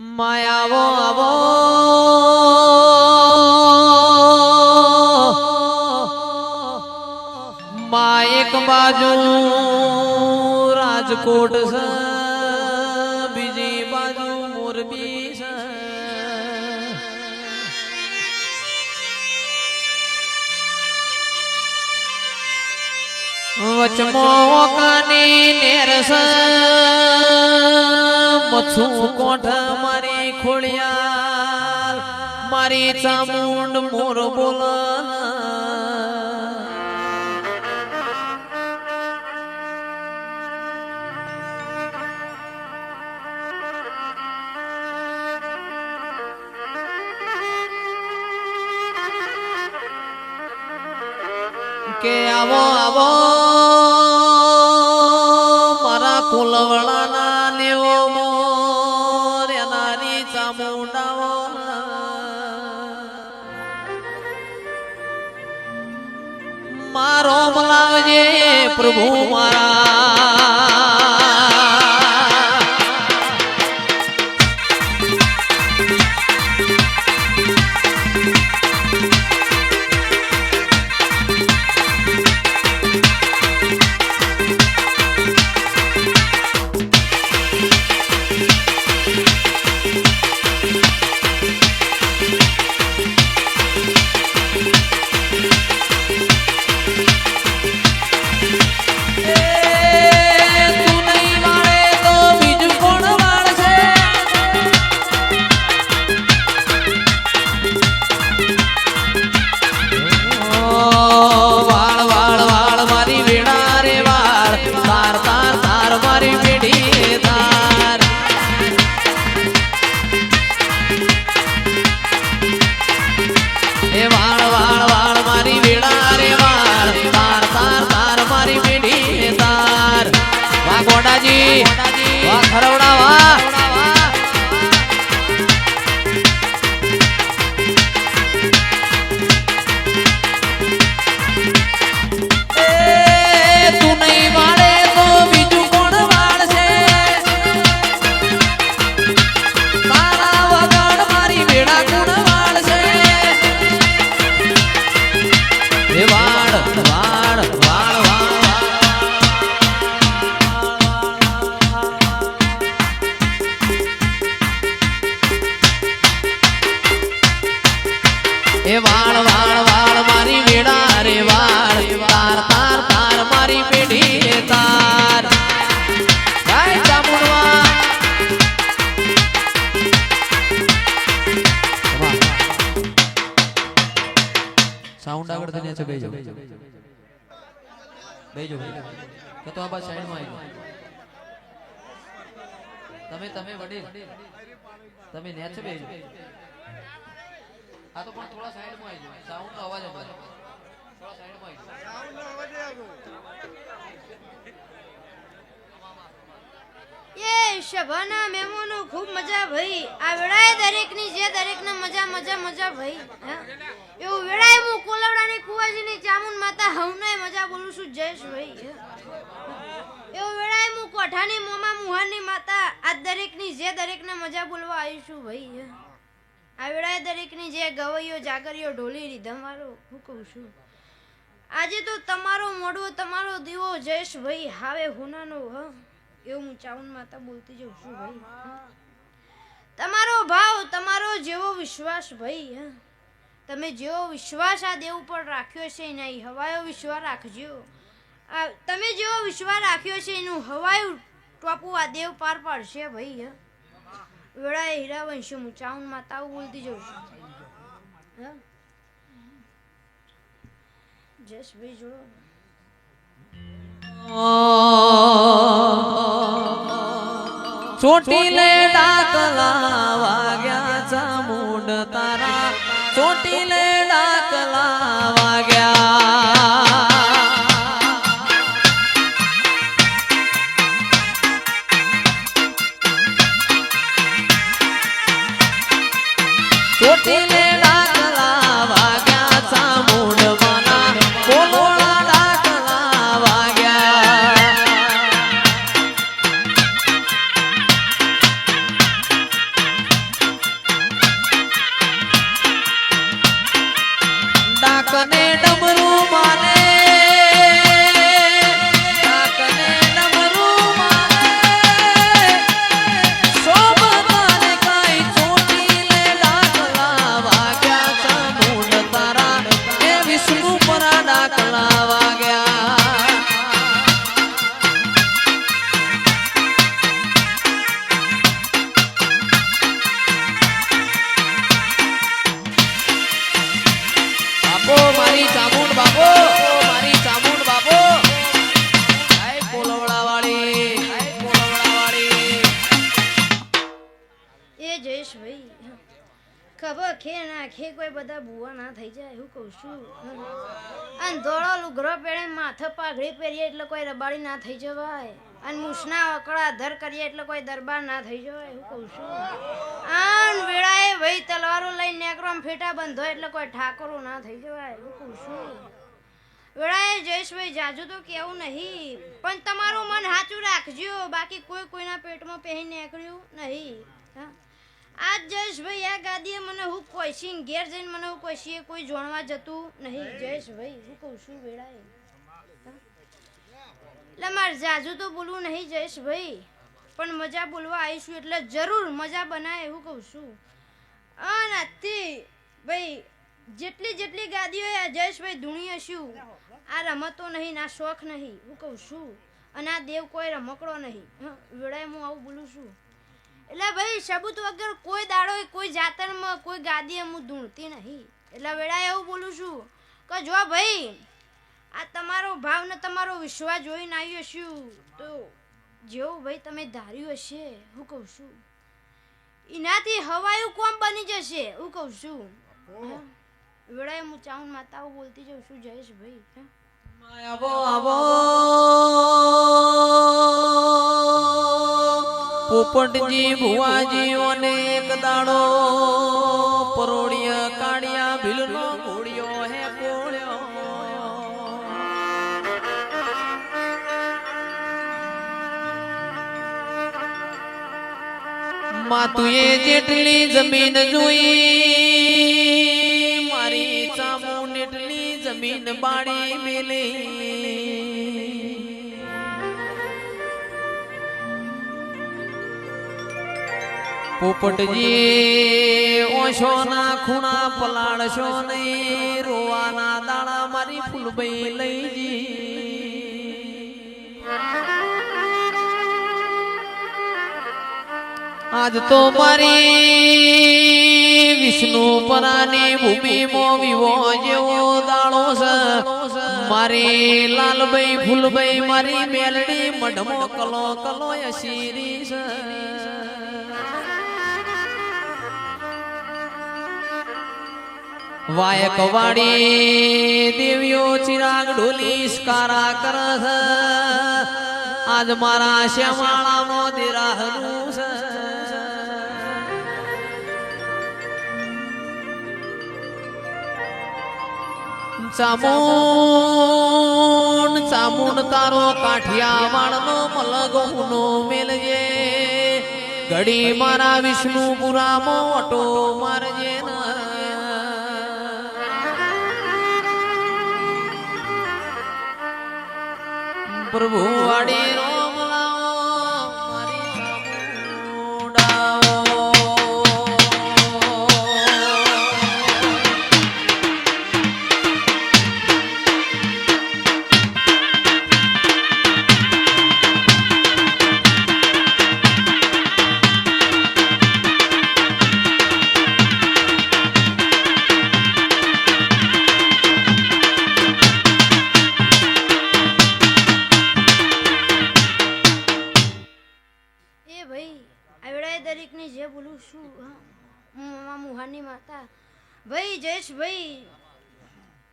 માયાવો આવો મા એક બાજુ રાજકોટ છે બીજી બાજુ મોરબી છે. વચમો કાની નેરસ મથું કોઠ મારી ખોળિયાર મારી ચામુંડ મોર બોલ મારો મલાવજે પ્રભુ મારા. એ વાળ વાળ વાળ, મારી વેળા રે વાળ. તાર તાર તાર, મારી પેઢી તાર. સાઉન્ડ આગળ થઈને છે, બેજો. બેજો. કે તો આ બા સાઈડમાં આવી તમે તમે વડીલ. તમે નેચ બેજો. આ તો પણ થોડા સાઈડમાં આવી જાવ સાઉન્ડ નો અવાજ અમારો થોડા સાઈડમાં આવી જાઓ. એ સભાના મહેમાનો ખૂબ મજા ભઈ. આ વેળાએ દરેકની જે દરેકને મજા મજા મજા ભઈ. એવું વેળાએ હું કોલવડાની કુવાજીની ચામુન માતા હવને મજા બોલું છું જયેશ ભાઈ. એવું વેળાએ હું કોઠાની મોમા મુહાની માતા આ દરેકની જે દરેકને મજા બોલવા આવી છું ભાઈ. હે? આ દરેકની જે ગવૈયો, જાગરીઓ ઢોલી ધમારો હું કહું છું. આજે તો તમારો મોડવો તમારો દીવો જયેશ ભાઈ, હાવે હુનાનો, હ? એવું હું ચાઉન માતા બોલતી જઉં છું ભાઈ. તમારો ભાવ, તમારો જેવો વિશ્વાસ ભાઈ, હ? તમે જેવો વિશ્વાસ આ દેવ ઉપર રાખ્યો છે એના ઈ હવાયો વિશ્વાસ રાખજો. તમે જેવો વિશ્વાસ રાખ્યો છે એનું હવાયું ટોપું આ દેવ પાર પાડશે ભાઈ, હે? વેળાએ હીરાવંશ હું ચાઉન માતા બોલતી જઉં છું હે જયેશભાઈ જોડો ચોટીલે ડાકલા વાગ્યા ચામુંડ તારા ચોટીલે ડાકલા વાગ્યા ના બધા ભૂવા ના થઈ જાય એવું કહું છું. અને ધોળો લુગરો પહેરે માથે પાઘડી પહેરીએ એટલે કોઈ રબાડી ના થઈ જવાય. અને મૂછના અકળા ધર કરીએ એટલે કોઈ દરબાર ના થઈ જવાય એવું કહું છું. આન વેળાએ ભાઈ તલવારો લઈને નેકરો આમ ફેટા બંધો એટલે કોઈ ઠાકોરો ના થઈ જવાય એવું કહું છું. વેળાએ જયેશભાઈ જાજુ તો કેવું નહીં, પણ તમારું મન સાચું રાખજો. બાકી કોઈ કોઈના પેટમાં પહેરી નીકળ્યું નહીં. આજ જયેશભાઈ આ ગાદીએ મને હું કોઈ ઘેર જઈને મને હું કોઈ કોઈ જોણવા જતું નહીં. જયેશભાઈ હું કહું છું વેળાએ. એટલે મારે જાજુ તો બોલવું નહીં જયેશભાઈ પણ મજા બોલવા આવીશું એટલે જરૂર મજા બનાય એવું કહું છું. આજથી ભાઈ જેટલી જેટલી ગાદીઓ આ જયેશભાઈ ધૂણી હશું આ રમતો નહીં ના શોખ નહીં હું કહું છું. અને આ દેવ કોઈ રમકડો નહીં. વેળાએ હું આવું બોલું છું. એટલે ભાઈ સબૂત વગર કોઈ દાડો કોઈ જાતરમાં કોઈ ગાદીએ હું ધૂણતી નહીં. એટલે વેળા એવું બોલું છું કે જો ભાઈ આ તમારો ભાવ ને તમારો વિશ્વાસ જોઈને આવ્યો છું તો જેવું ભાઈ તમે ધાર્યું હશે હું કહું છું. એનાથી હવાયું કોમ બની જશે હું કહું છું. હા. વેળાએ હું ચાઉન માતાઓ બોલતી જઉં છું જયેશ ભાઈ આવો આવો. પોપટજી ભુવાજી એક દાડો પરોડિયા કાળિયા ભીલનો ઘોડિયો હે કોળ્યો. માતુએ જેટલી જમીન જોઈ, મારી ચામુન એટલી જમીન બાળી મેલી. પોપટજી ઓશો ના ખૂણા પલાળશો નહીં, રોવાના દાણા મારી ફૂલભાઈ લઈ જી. આજ તો મારી વિષ્ણુ પરાની ભૂમિ મો વિવો જેવો દાણો છે. મારી લાલભાઈ ફૂલભાઈ મારી મેલડી મઢમો કલો કલો અશીરી છે. વાયક વાડી દેવીઓ ચિરાગ ઢોલી સ્કારા કરસ. આજ મારા શ્યામાળાનો દેરાહનું દિરા ચામુન ચામુન તારો કાઠિયાવાડનો મલગોનો મેલજે. ઘડી મારા વિષ્ણુપુરામાં ઓટો મારજે પ્રભુ વાડી બોલું છું હા હું મુહાની માતા. ભાઈ જયેશભાઈ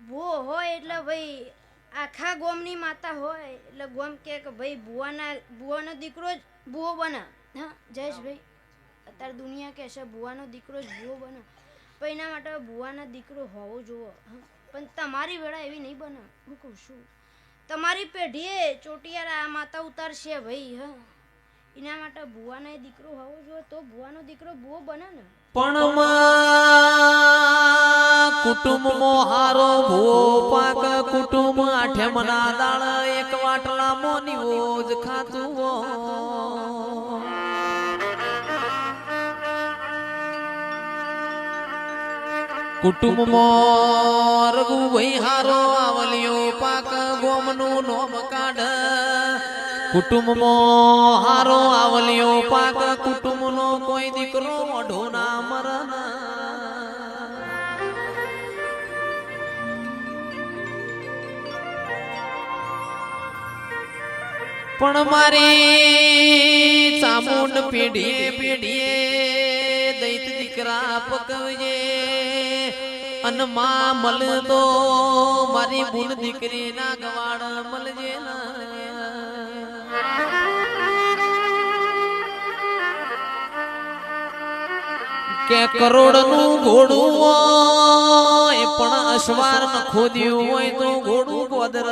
ભૂવો હોય એટલે ભાઈ આખા ગોમની માતા હોય. એટલે ગોમ કે ભાઈ ભુવાના, ભુવાનો દીકરો જ ભૂવો બને. હા જયેશભાઈ અત્યારે દુનિયા કહેશે ભુવાનો દીકરો જ ભૂવો બને. પણ એના માટે ભુવાના દીકરો હોવો જોવો. હા, પણ તમારી વેળા એવી નહીં બને. હું કહું છું, તમારી પેઢીએ ચોટિયારા માતા ઉતારશે ભાઈ, હા. એના માટે ભુવાનો દીકરો હોવો જોઈએ તો ભુવાનો દીકરો ભુવો બને ને. પણ કુટુંબ મો હારો ભૂવો પાક કુટુંબ આઠમના દાળ એક વાટલા મોનીઓ જ ખાતું કુટુંબ મો રઘુ રઘુભાઈ હારો આવલિયો પાક ગોમનું નોમ કાઢ. કુટુંબમાં હારો આવલિયો પાક, કુટુંબનો કોઈ દીકરો મોઢો ના મરણ પણ મારી ચામુંડ પેઢીએ પેઢીએ દૈત દીકરા પકવજે અનમાં મલતો મારી બુન દીકરી ના ગવાડ મળજે કે કરોડનું ઘોડું હોય, પણ અશ્વાર ન ખોદ્યું હોય તો ઘોડું ગોદર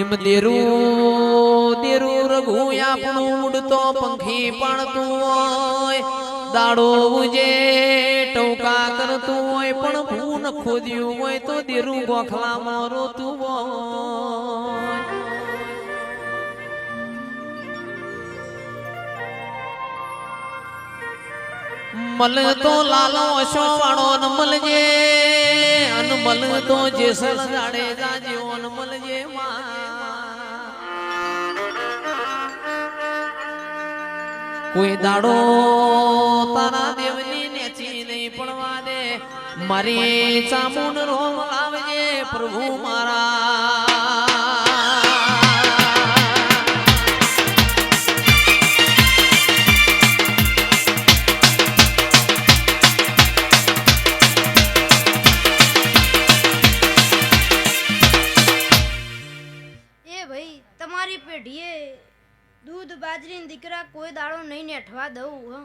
એમ દેરું દેરું રઘુ આપણું ઉડતો પંખી પાણતું હોય, દાડો ઉજે, ટોકા કરતું હોય, પણ ભૂન ખોદ્યું હોય તો દેરું ગોખલામાં રોતું હોય. મલ તો લાલો અશો વાળો ન મલજે, અન મલ તો જેસલ જાડેજા જાજ્યો ન મલજે કોઈ દાડો તારા દેવની નેચી નહીં પડવા દે, મારી ચામુન રોમ લાવજે પ્રભુ મારા. નહીં દઉં હ.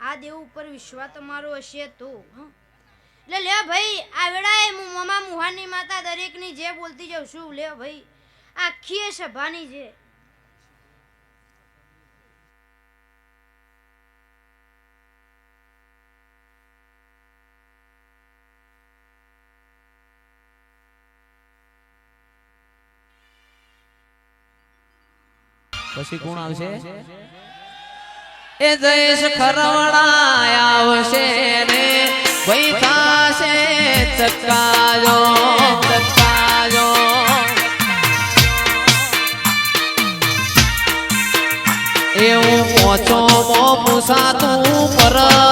આ દેવ ઉપર વિશ્વાસ તમારો હશે તો એટલે લે ભાઈ આ વેળાએ હું મમા મુહાની માતા દરેકની જે બોલતી જાઉં છું લે ભાઈ આખી એ સભાની છે પછી કોણ આવશે? એ જયેશ ખરવડા આવશે રે ભાઈ છે ચકાજો ચક્કાજો એવું પોચો મો મુસાતું પર